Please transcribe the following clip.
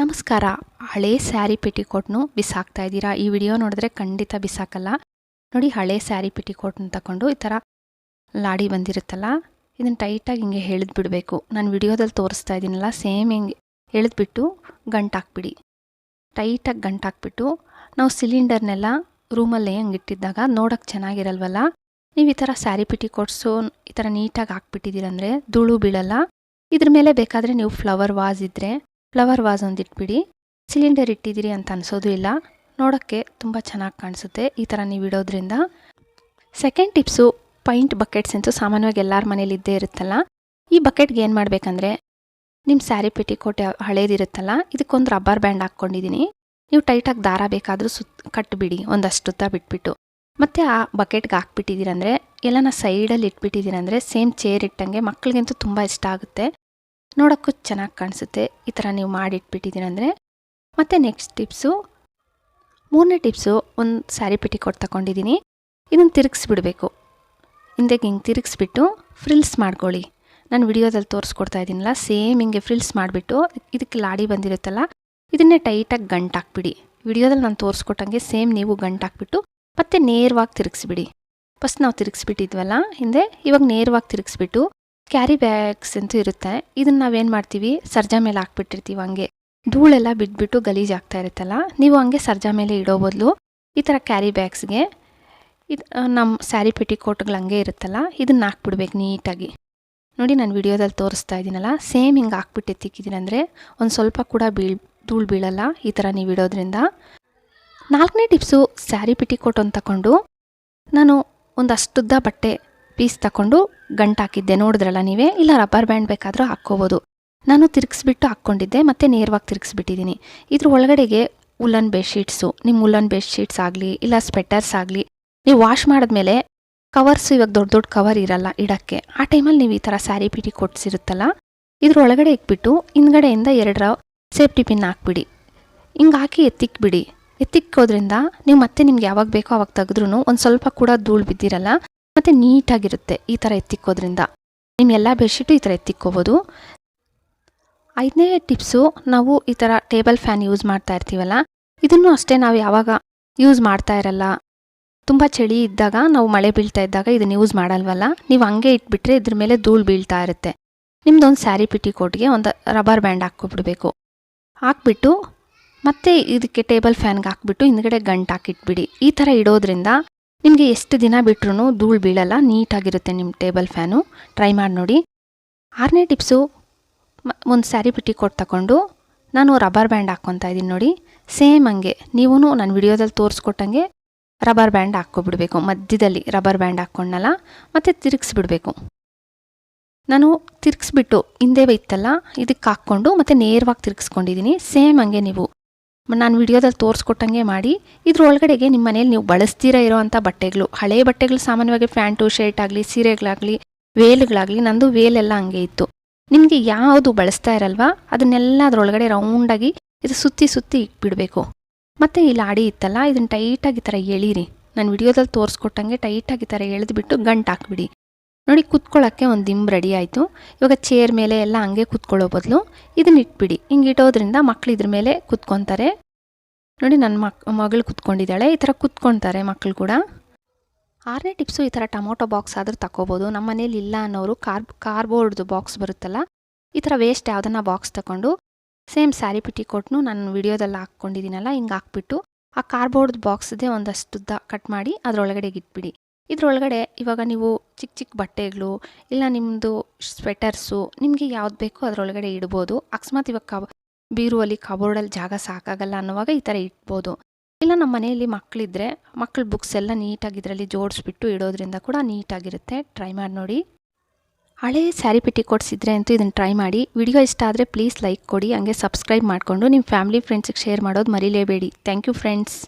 ನಮಸ್ಕಾರ. ಹಳೆ ಸ್ಯಾರಿ ಪೆಟಿಕೋಟ್ನು ಬಿಸಾಕ್ತಾ ಇದ್ದೀರಾ ಈ ವಿಡಿಯೋ ನೋಡಿದ್ರೆ ಖಂಡಿತ ಬಿಸಾಕಲ್ಲ. ನೋಡಿ, ಹಳೆ ಸ್ಯಾರಿ ಪೆಟಿಕೋಟ್ನ ತಗೊಂಡು ಈ ಥರ ಲಾಡಿ ಬಂದಿರುತ್ತಲ್ಲ, ಇದನ್ನು ಟೈಟಾಗಿ ಹಿಂಗೆ ಎಳೆದು ಬಿಡಬೇಕು ನಾನು ವಿಡಿಯೋದಲ್ಲಿ ತೋರಿಸ್ತಾ ಇದ್ದೀನಲ್ಲ ಸೇಮ್ ಹಿಂಗೆ ಎಳೆದ್ಬಿಟ್ಟು ಗಂಟಾಕ್ಬಿಡಿ. ಟೈಟಾಗಿ ಗಂಟಾಕ್ಬಿಟ್ಟು ನಾವು ಸಿಲಿಂಡರ್ನೆಲ್ಲ ರೂಮಲ್ಲೇ ಹಂಗೆ ಇಟ್ಟಿದ್ದಾಗ ನೋಡೋಕ್ಕೆ ಚೆನ್ನಾಗಿರಲ್ವಲ್ಲ? ನೀವು ಈ ಥರ ಸ್ಯಾರಿ ಪೆಟಿಕೋಟ್ಸು ಈ ಥರ ನೀಟಾಗಿ ಹಾಕ್ಬಿಟ್ಟಿದ್ದೀರಂದರೆ ಧೂಳು ಬೀಳಲ್ಲ. ಇದ್ರ ಮೇಲೆ ಬೇಕಾದರೆ ನೀವು ಫ್ಲವರ್ ವಾಸ್ ಇದ್ದರೆ ಫ್ಲವರ್ ವಾಸ್ ಒಂದು ಇಟ್ಬಿಡಿ. ಸಿಲಿಂಡರ್ ಇಟ್ಟಿದ್ದೀರಿ ಅಂತ ಅನಿಸೋದು ಇಲ್ಲ. ನೋಡೋಕ್ಕೆ ತುಂಬ ಚೆನ್ನಾಗಿ ಕಾಣಿಸುತ್ತೆ ಈ ಥರ ನೀವು ಇಡೋದ್ರಿಂದ. ಸೆಕೆಂಡ್ ಟಿಪ್ಸು ಪೈಂಟ್ ಬಕೆಟ್ಸ್ ಅಂತೂ ಸಾಮಾನ್ಯವಾಗಿ ಎಲ್ಲರ ಮನೇಲಿ ಇದ್ದೇ ಇರುತ್ತಲ್ಲ. ಈ ಬಕೆಟ್ಗೆ ಏನು ಮಾಡಬೇಕಂದ್ರೆ ನಿಮ್ಮ ಸ್ಯಾರಿ ಪೆಟಿಕೋಟೆ ಹಳೇದಿರುತ್ತಲ್ಲ ಇದಕ್ಕೊಂದು ರಬ್ಬರ್ ಬ್ಯಾಂಡ್ ಹಾಕ್ಕೊಂಡಿದ್ದೀನಿ ನೀವು ಟೈಟಾಗಿ ದಾರ ಬೇಕಾದರೂ ಸುತ್ತ ಕಟ್ಟಿಬಿಡಿ ಒಂದಷ್ಟು ಉದ್ದ ಬಿಟ್ಬಿಟ್ಟು. ಮತ್ತು ಆ ಬಕೆಟ್ಗೆ ಹಾಕ್ಬಿಟ್ಟಿದ್ದೀರಂದರೆ, ಎಲ್ಲನ ಸೈಡಲ್ಲಿ ಇಟ್ಬಿಟ್ಟಿದ್ದೀರಂದರೆ ಸೇಮ್ ಚೇರ್ ಇಟ್ಟಂಗೆ ಮಕ್ಕಳಿಗಂತೂ ತುಂಬ ಇಷ್ಟ ಆಗುತ್ತೆ. ನೋಡೋಕ್ಕೂ ಚೆನ್ನಾಗಿ ಕಾಣಿಸುತ್ತೆ. ಈ ಥರ ನೀವು ಮಾಡಿಟ್ಬಿಟ್ಟಿದ್ದೀರಂದರೆ ಮತ್ತು ನೆಕ್ಸ್ಟ್ ಟಿಪ್ಸು ಮೂರನೇ ಟಿಪ್ಸು ಒಂದು ಸ್ಯಾರಿ ಪೆಟಿಕೋಟ್ ತಗೊಂಡಿದ್ದೀನಿ. ಇದನ್ನು ತಿರುಗಿಸ್ಬಿಡ್ಬೇಕು. ಹಿಂದೆ ಹಿಂಗೆ ತಿರುಗಿಸ್ಬಿಟ್ಟು ಫ್ರಿಲ್ಸ್ ಮಾಡ್ಕೊಳ್ಳಿ. ನಾನು ವಿಡಿಯೋದಲ್ಲಿ ತೋರಿಸ್ಕೊಡ್ತಾ ಇದ್ದೀನಲ್ಲ, ಸೇಮ್ ಹಿಂಗೆ ಫ್ರಿಲ್ಸ್ ಮಾಡಿಬಿಟ್ಟು, ಇದಕ್ಕೆ ಲಾಡಿ ಬಂದಿರುತ್ತಲ್ಲ, ಇದನ್ನೇ ಟೈಟಾಗಿ ಗಂಟಾಕ್ಬಿಡಿ. ವಿಡಿಯೋದಲ್ಲಿ ನಾನು ತೋರಿಸ್ಕೊಟ್ಟಂಗೆ ಸೇಮ್ ನೀವು ಗಂಟು ಹಾಕ್ಬಿಟ್ಟು ಮತ್ತೆ ನೇರವಾಗಿ ತಿರುಗಿಸ್ಬಿಡಿ. ಫಸ್ಟ್ ನಾವು ತಿರುಗಿಸ್ಬಿಟ್ಟಿದ್ವಲ್ಲ ಹಿಂದೆ, ಇವಾಗ ನೇರವಾಗಿ ತಿರುಗಿಸ್ಬಿಟ್ಟು ಕ್ಯಾರಿ ಬ್ಯಾಗ್ಸ್ ಅಂತೂ ಇರುತ್ತೆ. ಇದನ್ನು ನಾವೇನು ಮಾಡ್ತೀವಿ? ಸರ್ಜಾ ಮೇಲೆ ಹಾಕ್ಬಿಟ್ಟಿರ್ತೀವಿ ಹಂಗೆ. ಧೂಳೆಲ್ಲ ಬಿಟ್ಬಿಟ್ಟು ಗಲೀಜು ಆಗ್ತಾ ಇರುತ್ತಲ್ಲ? ನೀವು ಹಂಗೆ ಸರ್ಜಾ ಮೇಲೆ ಇಡೋ ಬದಲು ಈ ಥರ ಕ್ಯಾರಿ ಬ್ಯಾಗ್ಸ್ಗೆ ಇದು ನಮ್ಮ ಸ್ಯಾರಿ ಪೆಟಿಕೋಟ್ಗಳು ಹಂಗೆ ಇರುತ್ತಲ್ಲ? ಇದನ್ನ ಹಾಕ್ಬಿಡ್ಬೇಕು ನೀಟಾಗಿ. ನೋಡಿ ನಾನು ವಿಡಿಯೋದಲ್ಲಿ ತೋರಿಸ್ತಾ ಇದ್ದೀನಲ್ಲ ಸೇಮ್ ಹಿಂಗೆ ಹಾಕ್ಬಿಟ್ಟು ಎತ್ತಿಕ್ಕಿದ್ದೀನಂದರೆ ಒಂದು ಸ್ವಲ್ಪ ಕೂಡ ಬೀಳ್, ಧೂಳು ಬೀಳಲ್ಲ ಈ ಥರ ನೀವು ಇಡೋದ್ರಿಂದ. ನಾಲ್ಕನೇ ಟಿಪ್ಸು ಸ್ಯಾರಿ ಪಿಟಿಕೋಟ್ ಅಂತ ತಗೊಂಡು ನಾನು ಒಂದಷ್ಟುದ್ದ ಬಟ್ಟೆ ಪೀಸ್ ತಗೊಂಡು ಗಂಟು ಹಾಕಿದ್ದೆ ನೋಡಿದ್ರಲ್ಲ ನೀವೇ? ಇಲ್ಲ ರಬ್ಬರ್ ಬ್ಯಾಂಡ್ ಬೇಕಾದರೂ ಹಾಕ್ಕೋಬೋದು. ನಾನು ತಿರುಗಿಸ್ಬಿಟ್ಟು ಹಾಕ್ಕೊಂಡಿದ್ದೆ, ಮತ್ತು ನೇರವಾಗಿ ತಿರುಗಿಸ್ಬಿಟ್ಟಿದ್ದೀನಿ. ಇದ್ರ ಒಳಗಡೆಗೆ ಉಲ್ಲನ್ ಬೆಡ್ಶೀಟ್ಸು ನಿಮ್ಮ ಉಲ್ಲನ್ ಬೆಡ್ಶೀಟ್ಸ್ ಆಗಲಿ, ಇಲ್ಲ ಸ್ವೆಟರ್ಸ್ ಆಗಲಿ, ನೀವು ವಾಶ್ ಮಾಡಿದ್ಮೇಲೆ ಕವರ್ಸು ಇವಾಗ ದೊಡ್ಡ ದೊಡ್ಡ ಕವರ್ ಇರಲ್ಲ ಇಡೋಕ್ಕೆ. ಆ ಟೈಮಲ್ಲಿ ನೀವು ಈ ಥರ ಸ್ಯಾರಿ ಪಿಟಿ ಕೊಡ್ಸಿರುತ್ತಲ್ಲ? ಇದ್ರ ಒಳಗಡೆ ಇಕ್ಬಿಟ್ಟು ಹಿಂದ್ಗಡೆಯಿಂದ ಎರಡರ ಸೇಫ್ಟಿ ಪಿನ್ ಹಾಕ್ಬಿಡಿ. ಹಿಂಗೆ ಹಾಕಿ ಎತ್ತಿಕ್ಬಿಡಿ. ಎತ್ತಿಕ್ಕೋದ್ರಿಂದ ನೀವು ಮತ್ತೆ ನಿಮ್ಗೆ ಯಾವಾಗ ಬೇಕೋ ಅವಾಗ ತೆಗೆದ್ರೂ ಒಂದು ಸ್ವಲ್ಪ ಕೂಡ ಧೂಳು ಬಿದ್ದಿರಲ್ಲ? ಮತ್ತು ನೀಟಾಗಿರುತ್ತೆ ಈ ಥರ ಎತ್ತಿಕ್ಕೋದ್ರಿಂದ. ನಿಮ್ಮ ಎಲ್ಲ ಬೆಡ್ಶೀಟು ಈ ಥರ ಎತ್ತಿಕ್ಕೋಬೋದು. ಐದನೇ ಟಿಪ್ಸು, ನಾವು ಈ ಥರ ಟೇಬಲ್ ಫ್ಯಾನ್ ಯೂಸ್ ಮಾಡ್ತಾ ಇರ್ತೀವಲ್ಲ, ಇದನ್ನು ಅಷ್ಟೇ ನಾವು ಯಾವಾಗ ಯೂಸ್ ಮಾಡ್ತಾ ಇರಲ್ಲ. ತುಂಬ ಚಳಿ ಇದ್ದಾಗ, ನಾವು ಮಳೆ ಬೀಳ್ತಾ ಇದ್ದಾಗ ಇದನ್ನು ಯೂಸ್ ಮಾಡಲ್ವಲ್ಲ, ನೀವು ಹಂಗೆ ಇಟ್ಬಿಟ್ರೆ ಇದ್ರ ಮೇಲೆ ಧೂಳು ಬೀಳ್ತಾ ಇರುತ್ತೆ. ನಿಮ್ದೊಂದು ಸ್ಯಾರಿ ಪಿಟಿಕೋಟ್ಗೆ ಒಂದು ರಬ್ಬರ್ ಬ್ಯಾಂಡ್ ಹಾಕ್ಕೊಬಿಡ್ಬೇಕು. ಹಾಕ್ಬಿಟ್ಟು, ಮತ್ತೆ ಇದಕ್ಕೆ ಟೇಬಲ್ ಫ್ಯಾನ್ಗೆ ಹಾಕ್ಬಿಟ್ಟು ಹಿಂದ್ಗಡೆ ಗಂಟು ಹಾಕಿಟ್ಬಿಡಿ ಈ ಥರ ಇಡೋದ್ರಿಂದ ನಿಮಗೆ ಎಷ್ಟು ದಿನ ಬಿಟ್ರೂ ಧೂಳು ಬೀಳಲ್ಲ, ನೀಟಾಗಿರುತ್ತೆ ನಿಮ್ಮ ಟೇಬಲ್ ಫ್ಯಾನು. ಟ್ರೈ ಮಾಡಿ ನೋಡಿ. ಆರನೇ ಟಿಪ್ಸು ಒಂದು ಸ್ಯಾರಿ ಪೆಟಿಕೋಟ್ ತಗೊಂಡು ನಾನು ರಬ್ಬರ್ ಬ್ಯಾಂಡ್ ಹಾಕ್ಕೊತಾ ಇದ್ದೀನಿ ನೋಡಿ. ಸೇಮ್ ಹಂಗೆ ನೀವೂ ನನ್ನ ವಿಡಿಯೋದಲ್ಲಿ ತೋರಿಸ್ಕೊಟ್ಟಂಗೆ ರಬ್ಬರ್ ಬ್ಯಾಂಡ್ ಹಾಕ್ಕೊಬಿಡ್ಬೇಕು. ಮಧ್ಯದಲ್ಲಿ ರಬ್ಬರ್ ಬ್ಯಾಂಡ್ ಹಾಕ್ಕೊಂಡಲ್ಲ ಮತ್ತು ತಿರುಗಿಸ್ಬಿಡ್ಬೇಕು. ನಾನು ತಿರುಗಿಸ್ಬಿಟ್ಟು ಹಿಂದೆ ಇತ್ತಲ್ಲ ಇದಕ್ಕೆ ಹಾಕ್ಕೊಂಡು ಮತ್ತು ನೇರವಾಗಿ ತಿರುಗಿಸ್ಕೊಂಡಿದ್ದೀನಿ. ಸೇಮ್ ಹಂಗೆ ನೀವು ನಾನು ವಿಡಿಯೋದಲ್ಲಿ ತೋರಿಸ್ಕೊಟ್ಟಂಗೆ ಮಾಡಿ. ಇದ್ರ ಒಳಗಡೆಗೆ ನಿಮ್ಮ ಮನೇಲಿ ನೀವು ಬಳಸ್ತೀರ ಇರೋವಂಥ ಬಟ್ಟೆಗಳು. ಹಳೆ ಬಟ್ಟೆಗಳು ಸಾಮಾನ್ಯವಾಗಿ ಪ್ಯಾಂಟು, ಶರ್ಟ್ ಆಗಲಿ, ಸೀರೆಗಳಾಗಲಿ, ವೇಲ್ಗಳಾಗಲಿ, ನಂದು ವೇಲೆಲ್ಲ ಹಂಗೆ ಇತ್ತು. ನಿಮಗೆ ಯಾವುದು ಬಳಸ್ತಾ ಇರಲ್ವಾ? ಅದನ್ನೆಲ್ಲ ಅದರೊಳಗಡೆ ರೌಂಡಾಗಿ ಇದು ಸುತ್ತಿ ಸುತ್ತಿ ಇಟ್ಬಿಡಬೇಕು. ಮತ್ತು ಈ ಲಾಡಿ ಇತ್ತಲ್ಲ ಇದನ್ನು ಟೈಟಾಗಿ ಈ ಥರ ಎಳೀರಿ. ನಾನು ವಿಡಿಯೋದಲ್ಲಿ ತೋರಿಸ್ಕೊಟ್ಟಂಗೆ ಟೈಟಾಗಿ ಈ ಥರ ಎಳೆದ್ಬಿಟ್ಟು ಗಂಟು ಹಾಕ್ಬಿಡಿ ನೋಡಿ ಕುತ್ಕೊಳ್ಳೋಕ್ಕೆ ಒಂದು ದಿಂಬು ರೆಡಿ ಆಯಿತು. ಇವಾಗ ಚೇರ್ ಮೇಲೆ ಎಲ್ಲ ಹಂಗೆ ಕುತ್ಕೊಳ್ಳೋ ಬದಲು ಇದನ್ನ ಇಟ್ಬಿಡಿ. ಹಿಂಗೆ ಇಟ್ಟೋದ್ರಿಂದ ಮಕ್ಳು ಇದ್ರ ಮೇಲೆ ಕುತ್ಕೊತಾರೆ. ನೋಡಿ ನನ್ನ ಮಕ್, ಮಗಳು ಕುತ್ಕೊಂಡಿದ್ದಾಳೆ. ಈ ಥರ ಕುತ್ಕೊತಾರೆ ಮಕ್ಕಳು ಕೂಡ. ಆರನೇ ಟಿಪ್ಸು ಈ ಥರ ಟೊಮೊಟೊ ಬಾಕ್ಸ್ ಆದರೂ ತಗೋಬೋದು ನಮ್ಮ ಮನೇಲಿ ಇಲ್ಲ ಅನ್ನೋರು ಕಾರ್ ಕಾರ್ಬೋರ್ಡ್ದು ಬಾಕ್ಸ್ ಬರುತ್ತಲ್ಲ, ಈ ಥರ ವೇಸ್ಟ್ ಯಾವುದನ್ನ ಬಾಕ್ಸ್ ತಗೊಂಡು ಸೇಮ್ ಸ್ಯಾರಿ ಕೊಟ್ಟನು ನಾನು ವಿಡಿಯೋದಲ್ಲಿ ಹಾಕ್ಕೊಂಡಿದ್ದೀನಲ್ಲ, ಹಿಂಗೆ ಹಾಕ್ಬಿಟ್ಟು ಆ ಕಾರ್ಬೋರ್ಡ್ ಬಾಕ್ಸ್ದೇ ಒಂದಷ್ಟುದ್ದ ಕಟ್ ಮಾಡಿ ಅದರೊಳಗಡೆಗೆ ಇಟ್ಬಿಡಿ. ಇದರೊಳಗಡೆ ಇವಾಗ ನೀವು ಚಿಕ್ಕ ಚಿಕ್ಕ ಬಟ್ಟೆಗಳು ಇಲ್ಲ ನಿಮ್ಮದು ಸ್ವೆಟರ್ಸು ನಿಮಗೆ ಯಾವ್ದು ಬೇಕೋ ಅದರೊಳಗಡೆ ಇಡ್ಬೋದು. ಅಕಸ್ಮಾತ್ ಇವಾಗ ಕಬ, ಬೀರುವಲ್ಲಿ ಕಬೋರ್ಡಲ್ಲಿ ಜಾಗ ಸಾಕಾಗಲ್ಲ ಅನ್ನುವಾಗ ಈ ಥರ ಇಡ್ಬೋದು. ಇಲ್ಲ ನಮ್ಮ ಮನೆಯಲ್ಲಿ ಮಕ್ಕಳಿದ್ರೆ ಮಕ್ಕಳ ಬುಕ್ಸ್ ಎಲ್ಲ ನೀಟಾಗಿ ಇದರಲ್ಲಿ ಜೋಡಿಸ್ಬಿಟ್ಟು ಇಡೋದ್ರಿಂದ ಕೂಡ ನೀಟಾಗಿರುತ್ತೆ. ಟ್ರೈ ಮಾಡಿ ನೋಡಿ. ಹಳೆ ಸ್ಯಾರಿ ಪೆಟ್ಟಿ ಕೊಡಿಸಿದ್ರೆ ಅಂತೂ ಇದನ್ನು ಟ್ರೈ ಮಾಡಿ. ವಿಡಿಯೋ ಇಷ್ಟ ಆದರೆ ಪ್ಲೀಸ್ ಲೈಕ್ ಕೊಡಿ. ಹಂಗೆ ಸಬ್ಸ್ಕ್ರೈಬ್ ಮಾಡಿಕೊಂಡು ನಿಮ್ಮ ಫ್ಯಾಮಿಲಿ ಫ್ರೆಂಡ್ಸಿಗೆ ಶೇರ್ ಮಾಡೋದು ಮರಿಲೇಬೇಡಿ. Thank you friends